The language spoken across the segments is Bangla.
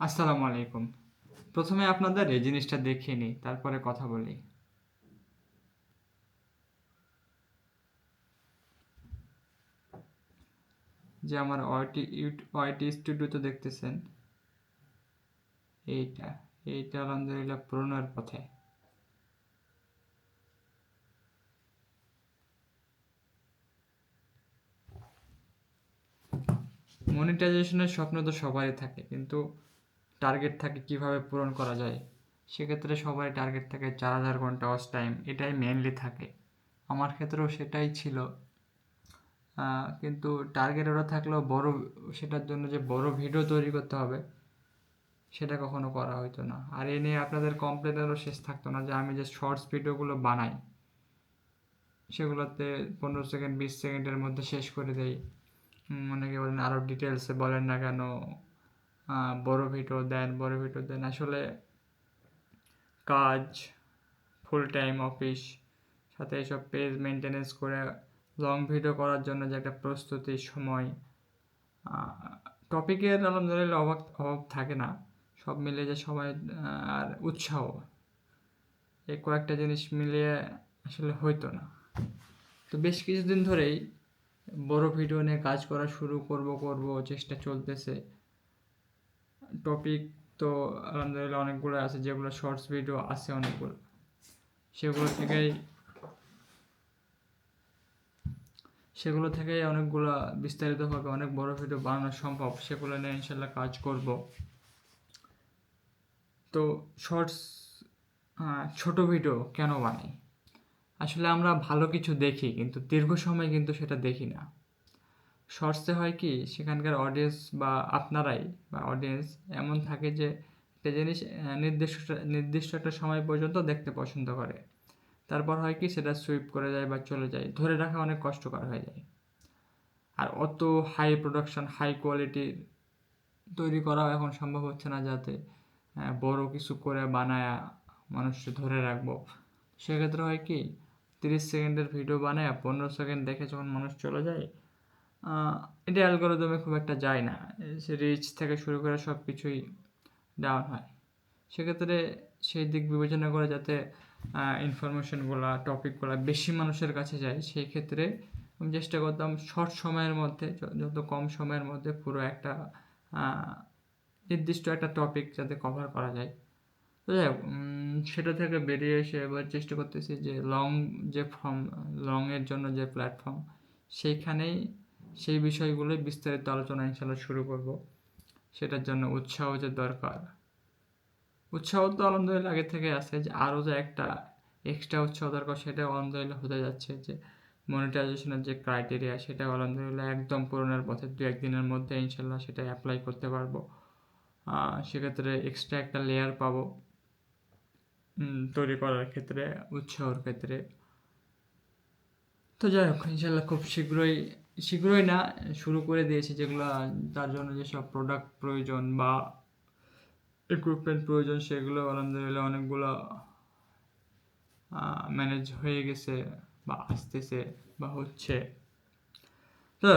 আসসালামু আলাইকুম। প্রথমে আপনাদের এই জিনিসটা দেখিয়ে নিই, তারপরে কথা বলি। যে আমার ওয়াইটি ওয়াইটি স্টুডিওতে দেখতেছেন। এইটা এইটা আলহামদুলিল্লাহ পুরোনোর পথে। মনিটাইজেশনের স্বপ্ন তো সবারই থাকে, কিন্তু টার্গেট থাকে কীভাবে পূরণ করা যায়, সেক্ষেত্রে সবাই টার্গেট থাকে চার হাজার ঘণ্টা ওয়াচ টাইম এটাই মেনলি থাকে। আমার ক্ষেত্রেও সেটাই ছিল। কিন্তু টার্গেট ওরা থাকলেও বড়, সেটার জন্য যে বড় ভিডিও তৈরি করতে হবে, সেটা কখনো করা হতো না। আর এ নিয়ে আপনাদের কমপ্লেনেরও শেষ থাকতো না যে আমি যে শর্টস ভিডিওগুলো বানাই, সেগুলোতে পনেরো সেকেন্ড বিশ সেকেন্ডের মধ্যে শেষ করে দেই। অনেকে বলেন আরও ডিটেলসে বলেন না কেন বড় ভিডিও দেন, বড় ভিডিও দেন। আসলে কাজ ফুল টাইম অফিস সাথে এইসব পেজ মেনটেনেন্স করে লং ভিডিও করার জন্য যে একটা প্রস্তুতি সময় টপিকের আলহামদুলিল্লাহ অভাব অভাব থাকে না। সব মিলিয়ে যে সময় আর উৎসাহ এই কয়েকটা জিনিস মিলিয়ে আসলে হইতো না। তো বেশ কিছুদিন ধরেই বড় ভিডিও নিয়ে কাজ করা শুরু করব করব, চেষ্টা চলতেছে। টপিক তো আলহামদুলিল্লাহ অনেকগুলো আছে, যেগুলো শর্টস ভিডিও আছে অনেকগুলো। সেগুলো থেকেই সেগুলো থেকেই অনেকগুলো বিস্তারিতভাবে অনেক বড় ভিডিও বানানো সম্ভব, সেগুলো নিয়ে ইনশাল্লাহ কাজ করব। তো শর্টস ছোট ভিডিও কেন বানাই? আসলে আমরা ভালো কিছু দেখি, কিন্তু দীর্ঘ সময় কিন্তু সেটা দেখি না। শর্টসে হয় কি, সেখানকার অডিয়েন্স বা আপনারাই বা অডিয়েন্স এমন থাকে যে একটা জিনিস নির্দিষ্ট নির্দিষ্ট একটা সময় পর্যন্ত দেখতে পছন্দ করে। তারপর হয় কি, সেটা সুইপ করে যায় বা চলে যায়। ধরে রাখা অনেক কষ্টকর হয়ে যায়। আর অত হাই প্রোডাকশন হাই কোয়ালিটির তৈরি করাও এখন সম্ভব হচ্ছে না যাতে বড় কিছু করে বানায়া মানুষকে ধরে রাখব। সেক্ষেত্রে হয় কি, তিরিশ সেকেন্ডের ভিডিও বানায়, পনেরো সেকেন্ড দেখে যখন মানুষ চলে যায় এটা অ্যালগোরিদমে খুব একটা যায় না। সে রিচ থেকে শুরু করে সব কিছুই ডাউন হয়। সেক্ষেত্রে সেই দিক বিবেচনা করে যাতে ইনফরমেশনগুলো টপিকগুলো বেশি মানুষের কাছে যায়, সেই ক্ষেত্রে আমি চেষ্টা করতাম শর্ট সময়ের মধ্যে যত কম সময়ের মধ্যে পুরো একটা নির্দিষ্ট একটা টপিক যাতে কভার করা যায়। তো যাই সেটা থেকে বেরিয়ে এসে এবার চেষ্টা করতেছি যে লং যে ফর্ম লংয়ের জন্য যে প্ল্যাটফর্ম সেইখানেই সেই বিষয়গুলোই বিস্তারিত আলোচনা ইনশাল্লাহ শুরু করব। সেটার জন্য উৎসাহ যে দরকার। উৎসাহ তো আলহামদুলিল্লাহ আগে থেকে আছে যে আরও যে একটা এক্সট্রা উৎসাহ দরকার সেটাও আলহামদুলিল্লাহ হতে যাচ্ছে যে মনিটাইজেশনের যে ক্রাইটেরিয়া সেটাও আলহামদুলিল্লাহ একদম পূরণের পথে দু একদিনের মধ্যে ইনশাল্লাহ সেটা অ্যাপ্লাই করতে পারব। সেক্ষেত্রে এক্সট্রা একটা লেয়ার পাবো। তৈরি করার ক্ষেত্রে, উৎসাহর ক্ষেত্রে। তো যাই হোক ইনশাল্লাহ খুব শীঘ্রই শীঘ্রই না, শুরু করে দিয়েছি যেগুলো, তার জন্য যেসব প্রোডাক্ট প্রয়োজন বা ইকুইপমেন্ট প্রয়োজন সেগুলো আলহামদুলিল্লাহ অনেকগুলো ম্যানেজ হয়ে গেছে বা আসতেছে বা হচ্ছে। তো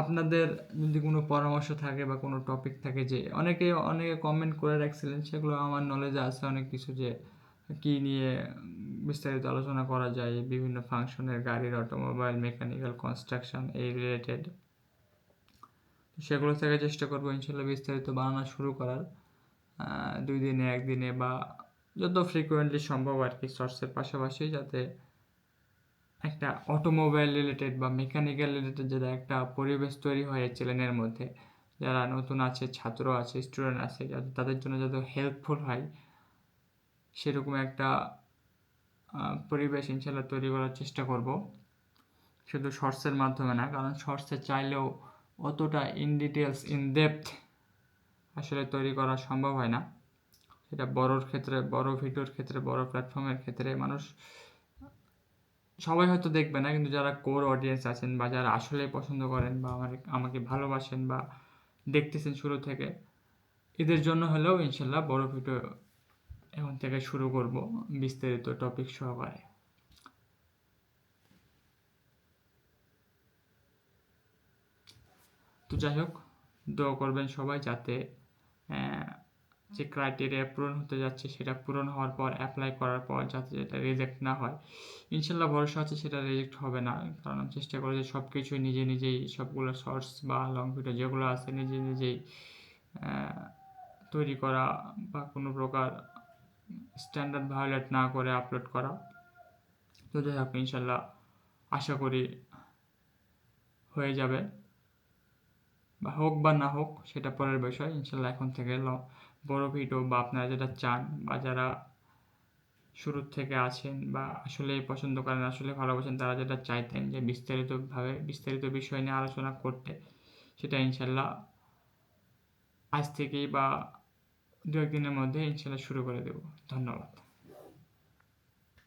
আপনাদের যদি কোনো পরামর্শ থাকে বা কোনো টপিক থাকে যে অনেকে অনেকে কমেন্ট করে রাখছিলেন, সেগুলো আমার নলেজে আছে অনেক কিছু যে কি নিয়ে বিস্তারিত আলোচনা করা যায়, বিভিন্ন ফাংশনের গাড়ির অটোমোবাইল, মেকানিক্যাল কনস্ট্রাকশন, এই রিলেটেড। সেগুলো থেকে চেষ্টা করব ইনশাল্লাহ বিস্তারিত বানানো শুরু করার। দুই দিনে একদিনে বা যত ফ্রিকুয়েন্টলি সম্ভব আর কি শর্টসের পাশাপাশি যাতে একটা অটোমোবাইল রিলেটেড বা মেকানিক্যাল রিলেটেড যাতে একটা পরিবেশ তৈরি হয় চ্যানেলের মধ্যে, যারা নতুন আছে, ছাত্র আছে স্টুডেন্ট আছে, যাতে তাদের জন্য যাতে হেল্পফুল হয়, সেরকম একটা পরিবেশ ইনশাল্লাহ তৈরি করার চেষ্টা করব। শুধু শর্টসের মাধ্যমে না, কারণ শর্টসে চাইলেও অতটা ইন ডিটেলস ইন ডেপথ আসলে তৈরি করা সম্ভব হয় না। সেটা বড়োর ক্ষেত্রে, বড় ভিডিওর ক্ষেত্রে, বড় প্ল্যাটফর্মের ক্ষেত্রে মানুষ, সবাই হয়তো দেখবে না, কিন্তু যারা কোর অডিয়েন্স আছেন বা যারা আসলে পছন্দ করেন বা আমার, আমাকে ভালোবাসেন বা দেখতেছেন শুরু থেকে, এদের জন্য হলেও ইনশাল্লাহ বড় ভিডিও এখন থেকে শুরু করব বিস্তারিত টপিক সহকারে। তো যাই হোক, দোয়া করবেন সবাই যাতে যে ক্রাইটেরিয়া পূরণ হতে যাচ্ছে সেটা পূরণ হওয়ার পর অ্যাপ্লাই করার পর যাতে যেটা রিজেক্ট না হয়। ইনশাল্লাহ ভরসা আছে সেটা রিজেক্ট হবে না। কারণ আমি চেষ্টা করি যে সব কিছুই নিজে নিজেই, সবগুলো শর্টস বা লং ভিডিও যেগুলো আছে নিজে নিজেই তৈরি করা বা কোনো প্রকার স্ট্যান্ডার্ড ভায়োলেট না করে আপলোড করা। তো যাই হোক, ইনশাল্লাহ আশা করি হয়ে যাবে। বা হোক বা না হোক, সেটা পরের বিষয়। ইনশাল্লাহ এখন থেকে বড় ভিডিও বা আপনারা যেটা চান বা যারা শুরুর থেকে আছেন বা আসলে পছন্দ করেন, আসলে ভালোবাসেন, তারা যেটা চাইতেন যে বিস্তারিতভাবে, বিস্তারিত বিষয় নিয়ে আলোচনা করতে, সেটা ইনশাল্লাহ আজ থেকেই বা দু একদিনের মধ্যে ইনশাল্লাহ শুরু করে দেব। ধন্যবাদ।